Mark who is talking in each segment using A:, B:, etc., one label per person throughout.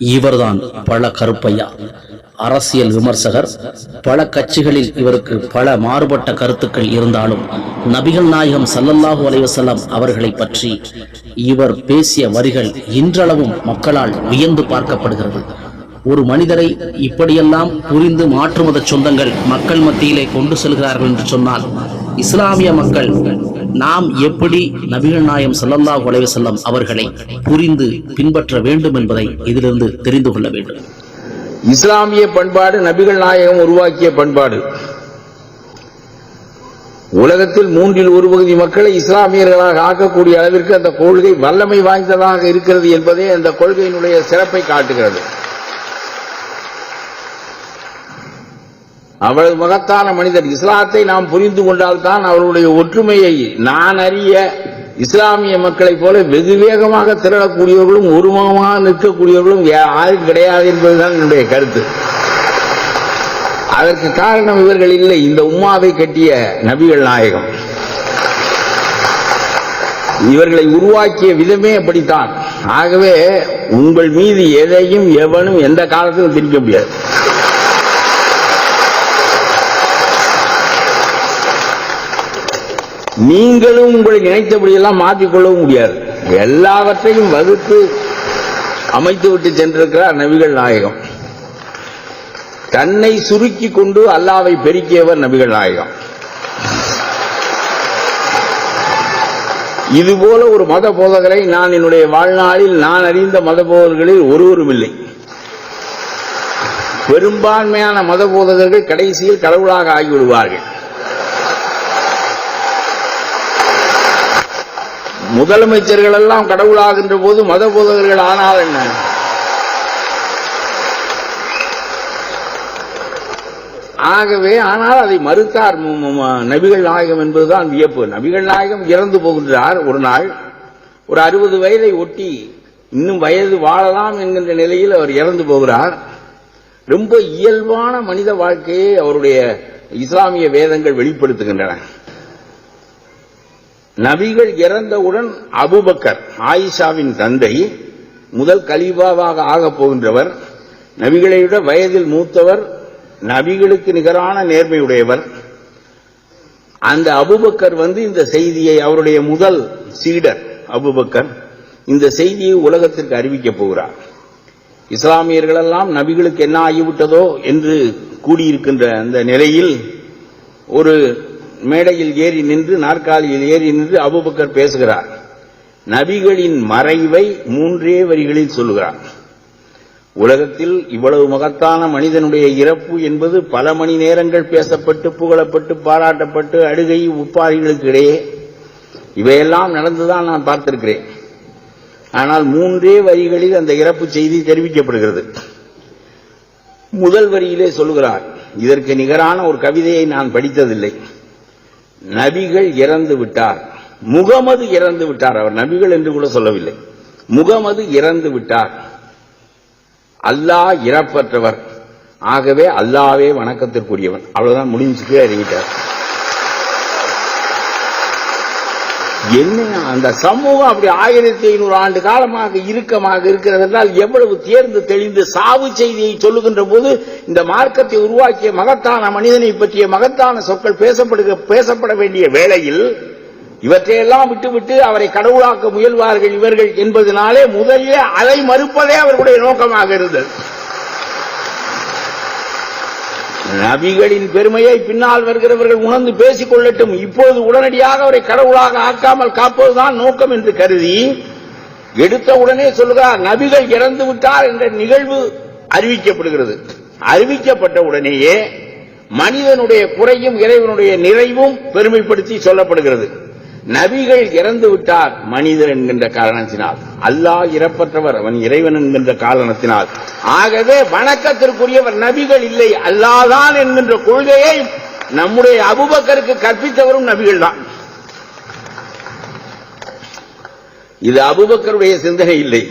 A: இவர்தான் பல கருப்பையா. அரசியல் விமர்சகர் பல கட்சிகளில் இவருக்கு பல மாறுபட்ட கருத்துக்கள் இருந்தாலும் நபிகள் நாயகம் சல்லல்லாஹு அலைவசல்லாம் அவர்களை பற்றி இவர் பேசிய வரிகள் இன்றளவும் மக்களால் வியந்து பார்க்கப்படுகிறது. ஒரு மனிதரை இப்படியெல்லாம் புரிந்து மாற்றுமத சொந்தங்கள் மக்கள் மத்தியிலே கொண்டு செல்கிறார்கள் என்று சொன்னால் இஸ்லாமிய மக்கள் நாம் எப்படி நபிகள் நாயம் சல்லல்லா அலைஹி செல்லம் அவர்களை புரிந்து பின்பற்ற வேண்டும் என்பதை இதிலிருந்து தெரிந்து கொள்ள வேண்டும்.
B: இஸ்லாமிய பண்பாடு நபிகள் நாயகம் உருவாக்கிய பண்பாடு. உலகத்தில் மூன்றில் ஒரு பகுதி மக்களை இஸ்லாமியர்களாக ஆக்கக்கூடிய அளவிற்கு அந்த கொள்கை வல்லமை வாய்ந்ததாக இருக்கிறது என்பதே அந்த கொள்கையினுடைய சிறப்பை காட்டுகிறது. அவ்வளவு மகத்தான மனிதர் இஸ்லாத்தை நாம் புரிந்து கொண்டால்தான் அவருடைய ஒற்றுமையை நான் அறிய இஸ்லாமிய மக்களைப் போல வெகு வேகமாக திரளக்கூடியவர்களும் உருவமாக நிற்கக்கூடியவர்களும் யாரும் கிடையாது என்பதுதான் என்னுடைய கருத்து. அதற்கு காரணம் இவர்கள் இல்லை. இந்த உம்மாவை கட்டிய நபிகள் நாயகம். இவர்களை உருவாக்கிய விதமே அப்படித்தான். ஆகவே உங்கள் மீது எதையும் எவனும் எந்த காலத்திலும் திணிக்க முடியாது. நீங்களும் உங்களை நினைத்தபடியெல்லாம் மாற்றிக்கொள்ளவும் முடியாது. எல்லாவற்றையும் வகுத்து அமைத்து விட்டு சென்றிருக்கிறார் நபிகள் நாயகம். தன்னை சுருக்கி கொண்டு அல்லாவை பெருக்கியவர் நபிகள் நாயகம். இதுபோல ஒரு மத போதகரை நான் என்னுடைய வாழ்நாளில் நான் அறிந்த மத போதகர்களில் ஒருவரும் இல்லை. பெரும்பான்மையான மத போதகர்கள் கடைசியில் கடவுளாக ஆகிவிடுவார்கள். முதலமைச்சர்கள் எல்லாம் கடவுளாகின்ற போது மத போதகர்கள் ஆனால் என்ன? ஆகவே ஆனால் அதை மறுத்தார் நபிகள் நாயகம் என்பதுதான் வியப்பு. நபிகள் நாயகம் இறந்து போகின்றார் ஒரு நாள். ஒரு அறுபது வயதை ஒட்டி இன்னும் வயது வாழலாம் என்கின்ற நிலையில் அவர் இறந்து போகிறார். ரொம்ப இயல்பான மனித வாழ்க்கையை அவருடைய இஸ்லாமிய வேதங்கள் வெளிப்படுத்துகின்றன. நபிகள் இறந்தவுடன் அபுபக்கர் ஆயிஷாவின் தந்தை முதல் கலிபாவாக ஆகப் போகின்றவர். நபிகளை விட வயதில் மூத்தவர் நபிகளுக்கு நிகரான நேர்மையுடையவர். அந்த அபுபக்கர் வந்து இந்த செய்தியை அவருடைய முதல் சீடர் அபூபக்கர் இந்த செய்தியை உலகத்திற்கு அறிவிக்கப் போகிறார். இஸ்லாமியர்கள் எல்லாம் நபிகளுக்கு என்ன ஆகிவிட்டதோ என்று கூடியிருக்கின்ற அந்த நிலையில் ஒரு மேடையில் ஏறி நின்று நாற்காலியில் ஏறி நின்று அபூபக்கர் பேசுகிறார். நபிகளின் மறைவை மூன்றே வரிகளில் சொல்லுகிறார். உலகத்தில் இவ்வளவு மகத்தான மனிதனுடைய இறப்பு என்பது பல மணி நேரங்கள் பேசப்பட்டு புகழப்பட்டு பாராட்டப்பட்டு அழுகை உப்பாரிகளுக்கு இடையே. இவையெல்லாம் நடந்துதான் நான் பார்த்திருக்கிறேன். ஆனால் மூன்றே வரிகளில் அந்த இறப்பு செய்தி தெரிவிக்கப்படுகிறது. முதல் வரியிலே சொல்லுகிறார் இதற்கு நிகரான ஒரு கவிதையை நான் படித்ததில்லை. நபிகள் இறந்து விட்டார். முகமது இறந்து விட்டார். அவர் நபிகள் என்று கூட சொல்லவில்லை. முகமது இறந்து விட்டார். அல்லாஹ் இறப்பற்றவர். ஆகவே அல்லாவே வணக்கத்திற்குரியவன். அவ்வளவுதான் முடிஞ்சுக்கே அறிவிட்டார் என்ன அந்த சமூகம் அப்படி ஆயிரத்தி ஐநூறு ஆண்டு காலமாக இறுக்கமாக இருக்கிறது என்றால் எவ்வளவு தேர்ந்து தெளிந்து சாவு செய்தியை சொல்லுகின்ற போது இந்த மார்க்கத்தை உருவாக்கிய மகத்தான மனிதனை பற்றிய மகத்தான சொற்கள் பேசப்படுக பேசப்பட வேண்டிய வேளையில் இவற்றையெல்லாம் விட்டுவிட்டு அவரை கடவுளாக்க முயல்வார்கள் இவர்கள் என்பதனாலே முதலிலே அதை மறுப்பதே அவர்களுடைய நோக்கமாக இருந்தது. நபிகளின் பெருமையை பின்னால் வருகிறவர்கள் உணர்ந்து பேசிக் கொள்ளட்டும். இப்போது உடனடியாக அவரை கடவுளாக ஆக்காமல் காப்பதுதான் நோக்கம் என்று கருதி எடுத்த உடனே சொல்லுகிறார் நபிகள் இறந்து விட்டார் என்ற நிகழ்வு அறிவிக்கப்படுகிறது. அறிவிக்கப்பட்ட உடனேயே மனிதனுடைய குறையும் இறைவனுடைய நிறைவும் பெருமைப்படுத்தி சொல்லப்படுகிறது. நபிகள் இறந்து விட்டார் மனிதர் என்கின்ற காரணத்தினால். அல்லாஹ் இறப்பற்றவர் அவன் இறைவன் என்கின்ற காரணத்தினால். ஆகவே வணக்கத்திற்குரியவர் நபிகள் இல்லை அல்லாதான் என்கின்ற கொள்கையை நம்முடைய அபுபக்கருக்கு கற்பித்தவரும் நபிகள் தான். இது அபுபக்கருடைய சிந்தனை இல்லை.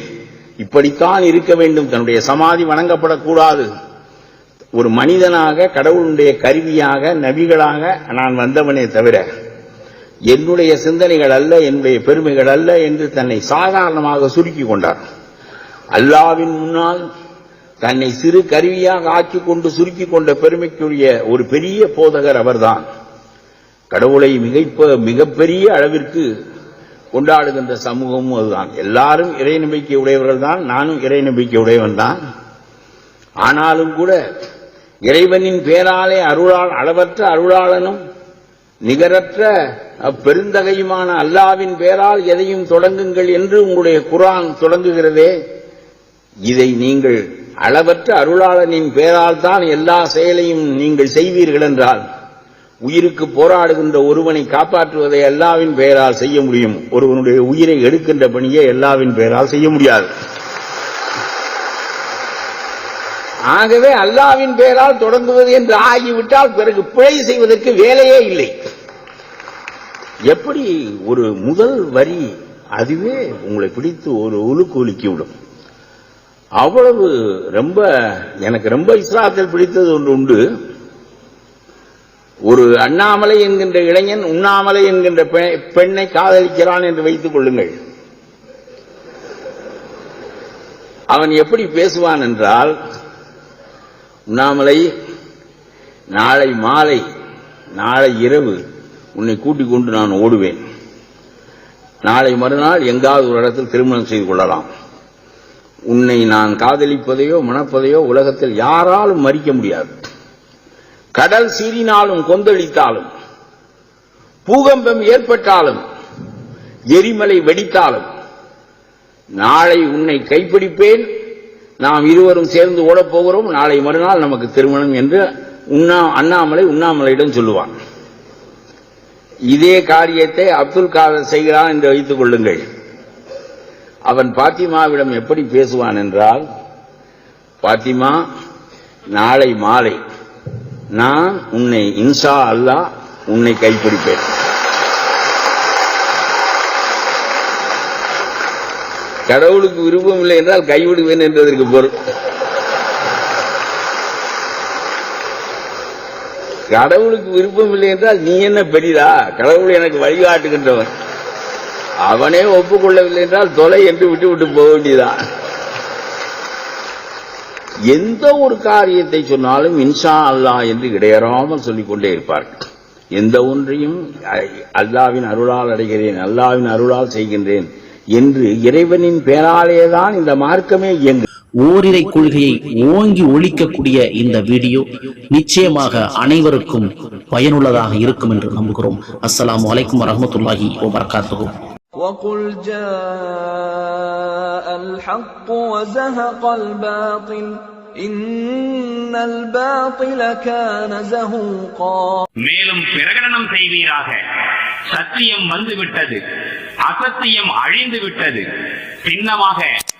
B: இப்படித்தான் இருக்க வேண்டும் தன்னுடைய சமாதி வணங்கப்படக்கூடாது. ஒரு மனிதனாக கடவுளுடைய கருவியாக நபிகளாக நான் வந்தவனே தவிர என்னுடைய சிந்தனைகள் அல்ல என்னுடைய பெருமைகள் அல்ல என்று தன்னை சாதாரணமாக சுருக்கி கொண்டார். அல்லாவின் முன்னால் தன்னை சிறு கருவியாக ஆக்கிக் கொண்டு சுருக்கி கொண்ட பெருமைக்குரிய ஒரு பெரிய போதகர் அவர்தான். கடவுளை மிகைப்ப மிகப்பெரிய அளவிற்கு கொண்டாடுகின்ற சமூகமும் அதுதான். எல்லாரும் இறை நம்பிக்கை உடையவர்கள் தான் நானும் இறை நம்பிக்கை உடையவன் தான். ஆனாலும் கூட இறைவனின் பேராலே அருளால் அளவற்ற அருளாளனும் நிகரற்ற அப்பெருந்தகையுமான அல்லாவின் பேரால் எதையும் தொடங்குங்கள் என்று உங்களுடைய குரான் தொடங்குகிறதே. இதை நீங்கள் அளவற்ற அருளாளனின் பேரால் தான் எல்லா செயலையும் நீங்கள் செய்வீர்கள் என்றால் உயிருக்கு போராடுகின்ற ஒருவனை காப்பாற்றுவதை அல்லாவின் பெயரால் செய்ய முடியும். ஒருவனுடைய உயிரை எடுக்கின்ற பணியை அல்லாவின் பெயரால் செய்ய முடியாது. ஆகவே அல்லாவின் பெயரால் தொடங்குவது என்று ஆகிவிட்டால் பிறகு பிழை செய்வதற்கு வேலையே இல்லை. எப்படி ஒரு முதல் வரி அதுவே உங்களை பிடித்து ஒரு உலுக்கு உலுக்கி விடும்? அவ்வளவு ரொம்ப எனக்கு ரொம்ப இஸ்லாத்தில் பிடித்தது ஒன்று உண்டு. ஒரு அண்ணாமலை என்கின்ற இளைஞன் உண்ணாமலை என்கின்ற பெண்ணை காதலிக்கிறான் என்று வைத்துக் கொள்ளுங்கள். அவன் எப்படி பேசுவான் என்றால் உண்ணாமலை நாளை மாலை நாளை இரவு உன்னை கூட்டிக் கொண்டு நான் ஓடுவேன். நாளை மறுநாள் எங்காவது ஒரு இடத்தில் திருமணம் செய்து கொள்ளலாம். உன்னை நான் காதலிப்பதையோ மணப்பதையோ உலகத்தில் யாராலும் மறிக்க முடியாது. கடல் சீறினாலும் கொந்தளித்தாலும் பூகம்பம் ஏற்பட்டாலும் எரிமலை வெடித்தாலும் நாளை உன்னை கைப்பிடிப்பேன். நாம் இருவரும் சேர்ந்து ஓடப் போகிறோம். நாளை மறுநாள் நமக்கு திருமணம் என்று உண்ணா அண்ணாமலை உண்ணாமலையிடம் சொல்லுவான். இதே காரியத்தை அப்துல் காதர் செய்கிறான் என்று வைத்துக் கொள்ளுங்கள். அவன் பாத்திமாவிடம் எப்படி பேசுவான் என்றால் பாத்திமா நாளை மாலை நான் உன்னை இன்ஷா அல்லாஹ் உன்னை கைப்பிடிப்பேன். கடவுளுக்கு விருப்பம் இல்லை என்றால் கைவிடுவேன் என்பதற்கு பொருள். கடவுளுக்கு விருப்பம் இல்லை என்றால் நீ என்ன பெரிதா? கடவுள் எனக்கு வழிகாட்டுகின்றவன் அவனே ஒப்புக்கொள்ளவில்லை என்றால் தொலை என்று விட்டு விட்டு போக வேண்டியதான் எந்த ஒரு காரியத்தை சொன்னாலும் இன்ஷா அல்லாஹ் என்று இடையறாமல் சொல்லிக்கொண்டே இருப்பார்கள் எந்த ஒன்றையும் அல்லாவின் அருளால் அடைகிறேன் அல்லாவின் அருளால் செய்கின்றேன் என்று இறைவனின் பேராலேதான் இந்த மார்க்கமே இயங்கு
A: ஓரிரை கொள்கையை ஓங்கி ஒழிக்கக்கூடிய இந்த வீடியோ நிச்சயமாக அனைவருக்கும் பயனுள்ளதாக இருக்கும் என்று நம்புகிறோம் அஸ்ஸலாமு அலைக்கும் வரஹ்மத்துல்லாஹி வபரகாத்துஹு
C: وقل جاء الحق وزهق الباطل إن الباطل كان زهوقا
D: மேலும் பிரகடனம் செய்வீராக சத்தியம் வந்துவிட்டது அசத்தியம் அழிந்து விட்டது சின்னமாக